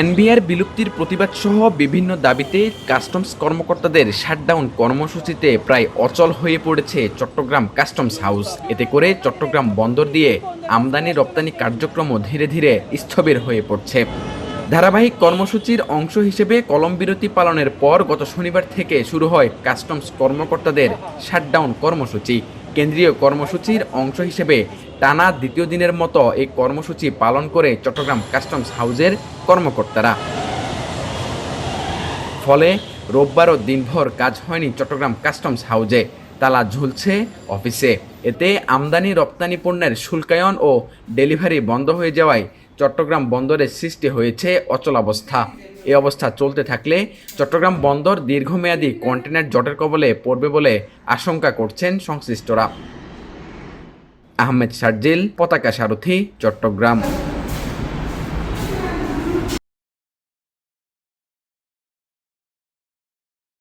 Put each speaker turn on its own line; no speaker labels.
NBR বিলুপ্তির প্রতিবাদ সহ বিভিন্ন দাবিতে কাস্টমস কর্মকর্তাদের শাটডাউন কর্মসূচিতে প্রায় অচল হয়ে পড়েছে চট্টগ্রাম কাস্টমস হাউস। এতে করে চট্টগ্রাম বন্দর দিয়ে আমদানি রপ্তানি কার্যক্রমও ধীরে ধীরে স্থবির হয়ে পড়ছে। ধারাবাহিক কর্মসূচির অংশ হিসেবে কলম বিরতি পালনের পর গত শনিবার থেকে শুরু হয় কাস্টমস কর্মকর্তাদের শাটডাউন কর্মসূচি। কেন্দ্রীয় কর্মসূচির অংশ হিসেবে টানা দ্বিতীয় দিনের মতো এই কর্মসূচি পালন করে চট্টগ্রাম কাস্টমস হাউজের কর্মকর্তারা। ফলে রোববারও দিনভর কাজ হয়নি চট্টগ্রাম কাস্টমস হাউজে। তালা ঝুলছে অফিসে। এতে আমদানি, রপ্তানি পণ্যের শুল্কায়ন ও ডেলিভারি বন্ধ হয়ে যাওয়ায় চট্টগ্রাম বন্দরের সৃষ্টি হয়েছে অচলাবস্থা। এ অবস্থা চলতে থাকলে চট্টগ্রাম বন্দর দীর্ঘমেয়াদী কন্টেনার জটের কবলে পড়বে বলে আশঙ্কা করছেন সংশ্লিষ্টরা। আহমেদ শারজিল পতাকা সারথি, চট্টগ্রাম।